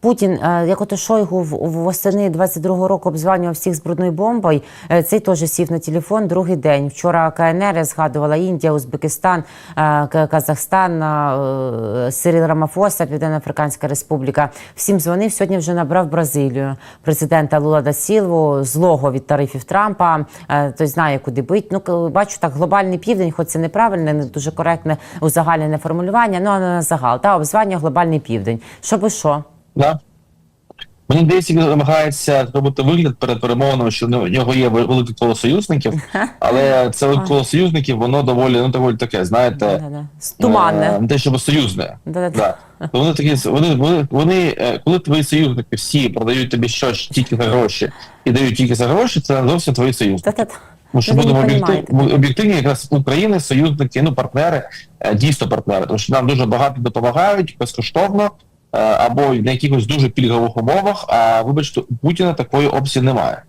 Путін, е, як ото Шойгу восени 22-го року обзванював всіх з брудною бомбою, е, цей теж сів на телефон другий день. Вчора КНР згадувала Індія, Узбекистан, е, Казахстан, Сирил Рамафоса, Південно-Африканська Республіка. Всім дзвонив. Сьогодні вже набрав Бразилію президента Лула да Сілву, злого від тарифів Трампа. Той знає, куди бить. Ну бачу так, глобальний південь, хоч це неправильне, не дуже коректне узагальнене формулювання. Ну а на загал та обзвання глобальний південь. Що би що? Да. Мені він намагається зробити вигляд перед перемовинами, що в нього є велике коло союзників, але це велике коло союзників, воно доволі, ну доволі таке, знаєте, Туманне. е, не те, щоб союзне. Да-да-да. То Вони такі, вони, вони, вони, е, коли твої союзники всі продають тобі щось тільки за гроші і дають тільки за гроші, це не зовсім твої союзники. Тому що будемо об'єктивні, якраз України, союзники, ну партнери, е, дійсно партнери, тому що нам дуже багато допомагають безкоштовно або на якихось дуже пільгових умовах. А вибачте, у Путіна такої опції немає.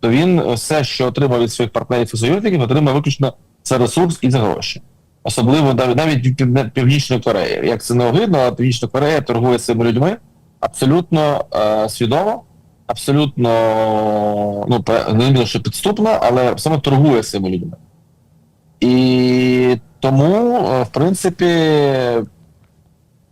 То він е, все, що отримав від своїх партнерів і союзників, отримав виключно за ресурс і за гроші. Особливо навіть від Північної Кореї. Як це не огидно, але Північна Корея торгує цими людьми абсолютно е, свідомо, абсолютно ну, не що підступно, але саме торгує цими людьми. І тому, е, в принципі,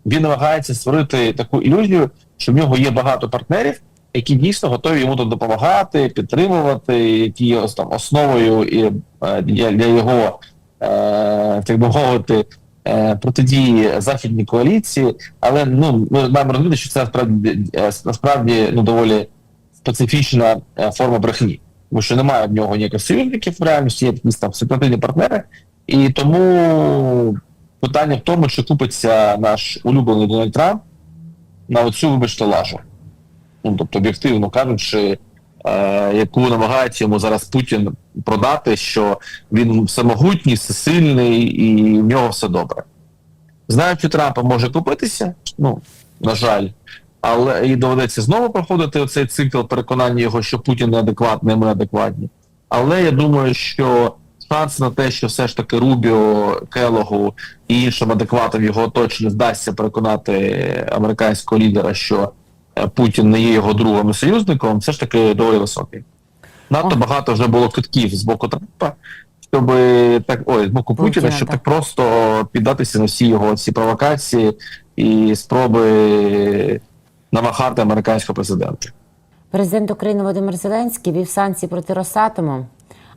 він намагається створити таку ілюзію, що в нього є багато партнерів, які дійсно готові йому тут допомагати, підтримувати, які є там основою і, е, для, для його, е, так би мовити, е, протидії західній коаліції. Але ну ми маємо розуміти, що це насправді е, насправді ну доволі специфічна форма брехні, тому що немає в нього ніяких союзників в реальності, є якісь там сепаративні партнери, і тому питання в тому, чи купиться наш улюблений Дональд Трамп на оцю, вибачте, лажу. Ну, тобто, об'єктивно кажучи, е, яку намагається йому зараз Путін продати, що він всемогутній, всесильний і в нього все добре. Знаючи Трампа може купитися, ну, на жаль, але і доведеться знову проходити оцей цикл переконання його, що Путін неадекватний, ми адекватні. Але я думаю, що шанс на те, що все ж таки Рубіо, Келогу і іншим адекватам його оточенню вдасться переконати американського лідера, що е, Путін не є його другом і союзником, все ж таки доволі високий. Надто багато вже було китків з боку Трампа, щоб так ой, з боку Путіна, Путіна, щоб так. так просто піддатися на всі його ці провокації і спроби намахати американського президента. Президент України Володимир Зеленський вів санкції проти Росатому.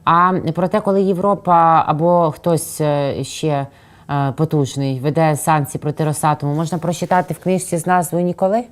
А про те, коли Європа або хтось е, ще е, потужний веде санкції проти Росатому, можна прочитати в книжці з назвою Ніколи?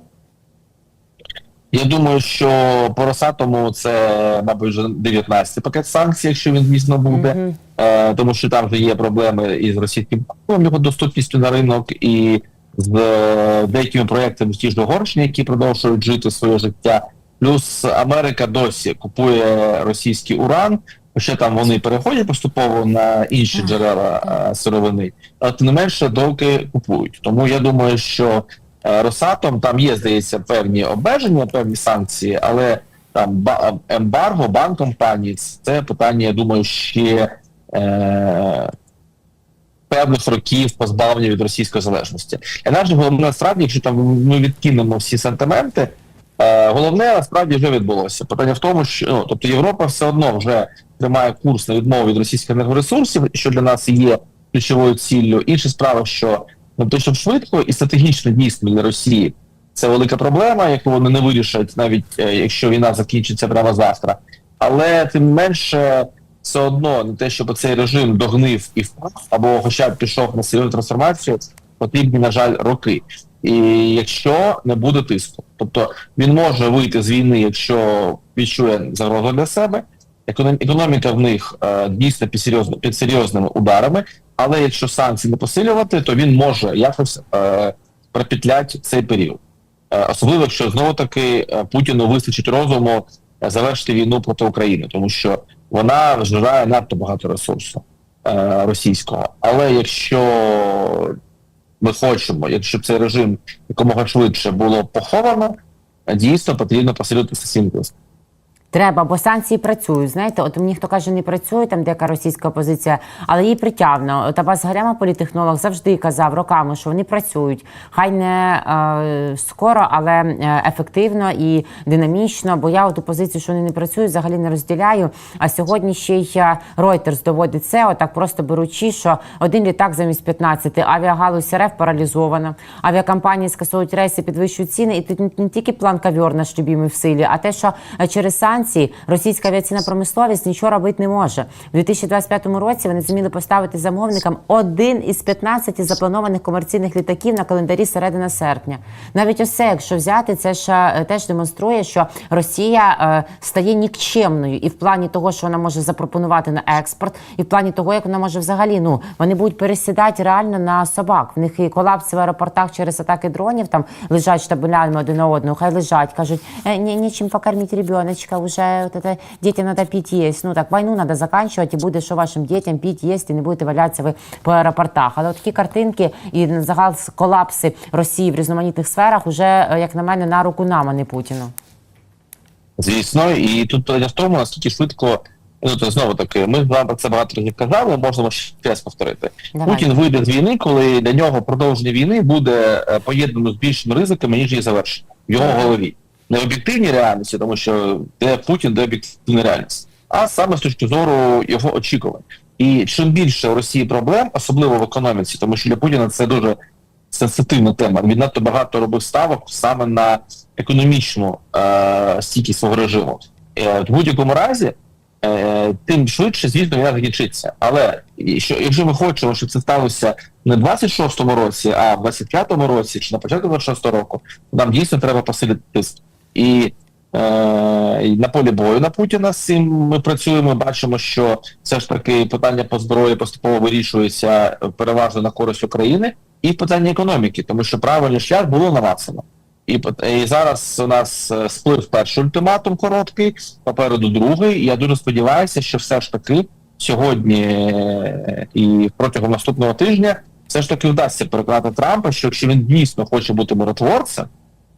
Я думаю, що по Росатому це, мабуть, вже 19 пакет санкцій, якщо він дійсно буде, е, тому що там вже є проблеми із російським його доступністю на ринок, і з е, деякими проектами ті ж Угорщини, які продовжують жити своє життя. Плюс Америка досі купує російський уран, хоча там вони переходять поступово на інші джерела е, сировини, але тим не менше доки купують. Тому я думаю, що е, Росатом там є, здається, певні обмеження, певні санкції, але там ба- ембарго, банк компанії це питання, я думаю, ще е, певних років позбавлення від російської залежності. І наше головне насправді, якщо там ми відкинемо всі сентименти, е, головне насправді вже відбулося. Питання в тому, що ну, тобто Європа все одно вже тримає курс на відмову від російських енергоресурсів, що для нас є ключовою ціллю. Інша справа, що ну, то, що швидко і стратегічно дійсно для Росії це велика проблема, яку вони не вирішать, навіть е, якщо війна закінчиться прямо завтра. Але тим менше, все одно не те, щоб цей режим догнив і впав, або хоча б пішов на серйозну трансформацію, потрібні, на жаль, роки. І якщо не буде тиску, тобто він може вийти з війни, якщо відчує загрозу для себе. Економ- Економіка в них е, дійсно під, серйозно, під серйозними ударами, але якщо санкції не посилювати, то він може якось е, пропетлять цей період. Е, особливо, якщо знову таки Путіну вистачить розуму завершити війну проти України, тому що вона вжирає надто багато ресурсу російського. Але якщо ми хочемо, якщо цей режим якомога швидше було поховано, дійсно потрібно сесійний тиск. Треба, бо санкції працюють. Знаєте, от мені хто каже, не працює там деяка російська опозиція, але її притягно. Табас Гаряма, політехнолог, завжди казав роками, що вони працюють. Хай не е, скоро, але е, ефективно і динамічно. Бо я ту позицію, що вони не працюють, взагалі не розділяю. А сьогодні ще й е, Reuters доводить це, отак просто беручи, що один літак замість 15, авіагалузь РФ паралізована, авіакомпанії скасовують рейси, підвищують ціни. І тут не тільки план кавьор наш любимий в силі, а те, що через санкції російська авіаційна промисловість нічого робити не може. У 2025 році вони зуміли поставити замовникам один із 15 запланованих комерційних літаків на календарі середина серпня. Навіть це, якщо взяти, це ж е, теж демонструє, що Росія е, стає нікчемною і в плані того, що вона може запропонувати на експорт, і в плані того, як вона може взагалі ну вони будуть пересідати реально на собак. В них і колапси в аеропортах через атаки дронів там лежать штабелями один на одного. Хай лежать, кажуть, «Е, ні, нічим покормити ребеночка, уже вот это, дітям треба піти їсть. Ну так війну треба закінчувати, і буде що вашим дітям піти їсти, і не будете валятися ви по аеропортах. Але от такі картинки і загал колапси Росії в різноманітних сферах уже, е, як на мене, на руку нам, а не Путіну. Звісно, і тут в тому, наскільки швидко. Ну, то знову таки, ми з вами про це багато разів казали, можемо ще раз повторити. Давай. Путін вийде з війни, коли для нього продовження війни буде е, поєднано з більшими ризиками, ніж її завершення в його голові. Не об'єктивній реальності, тому що де Путін, де об'єктивна реальність, а саме з точки зору його очікувань. І чим більше у Росії проблем, особливо в економіці, тому що для Путіна це дуже сенситивна тема. Він надто багато робив ставок саме на економічну е, стійкість свого режиму. Е, в будь-якому разі, е, тим швидше, звісно, війна закінчиться. Але що, якщо ми хочемо, щоб це сталося не в 26-му році, а в 25-му році чи на початку 26-го року, нам дійсно треба посилити тиск. І е, на полі бою на Путіна з цим ми працюємо. Бачимо, що все ж таки питання по зброї поступово вирішується переважно на користь України, і питання економіки, тому що правильний шлях було навацано. І, і зараз у нас е, сплив перший ультиматум короткий, попереду другий. І я дуже сподіваюся, що все ж таки сьогодні е, і протягом наступного тижня все ж таки вдасться переконати Трампа, що якщо він дійсно хоче бути миротворцем,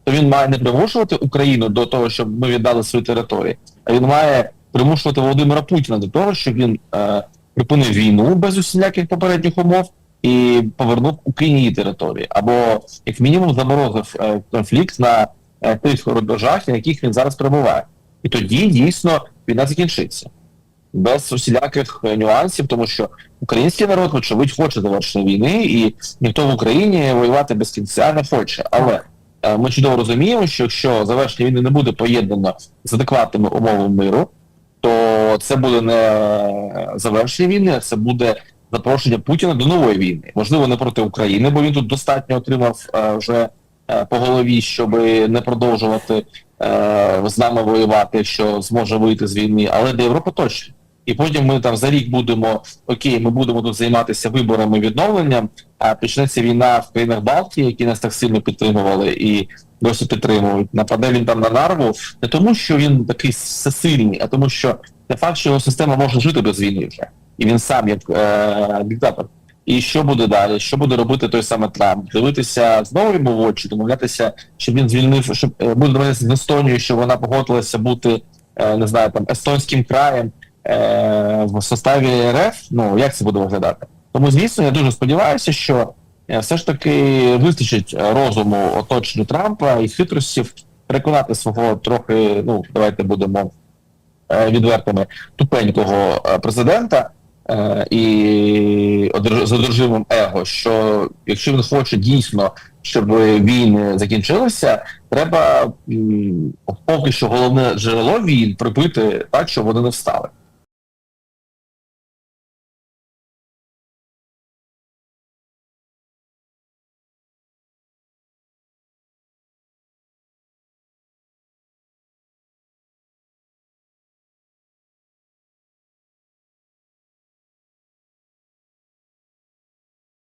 то він має не примушувати Україну до того, щоб ми віддали свої території, а він має примушувати Володимира Путіна до того, щоб він е, припинив війну без усіляких попередніх умов і повернув Україні її території, або як мінімум заморозив е, конфлікт на е, тих рубежах, на яких він зараз перебуває. І тоді дійсно війна закінчиться без усіляких е, нюансів, тому що український народ, очевидь, хоче завершення війни, і ніхто в Україні воювати без кінця не хоче. Але ми чудово розуміємо, що якщо завершення війни не буде поєднано з адекватними умовами миру, то це буде не завершення війни, а це буде запрошення Путіна до нової війни. Можливо, не проти України, бо він тут достатньо отримав е, вже е, по голові, щоб не продовжувати е, з нами воювати, якщо зможе вийти з війни, але для Європи точно. І потім ми там за рік будемо окей, ми будемо тут займатися виборами відновленням. А почнеться війна в країнах Балтії, які нас так сильно підтримували і досі підтримують. Нападе він там на нарву не тому, що він такий всесильний, а тому, що не факт, що його система може жити без війни вже, і він сам як е, диктатор. І що буде далі? Що буде робити той самий Трамп? Дивитися знову йому в очі, домовлятися, щоб він звільнив, щоб буде з Естонією, щоб вона погодилася бути е, не знаю, там естонським краєм в составі РФ. Ну як це буде виглядати? Тому звісно, я дуже сподіваюся, що е, все ж таки вистачить е, розуму оточенню Трампа і хитростів переконати свого трохи, ну давайте будемо е, відвертими, тупенького е, президента е, і одерж- з одержимим его, що якщо він хоче дійсно, щоб війни закінчилися, треба поки що головне джерело війн прибити так, щоб вони не встали.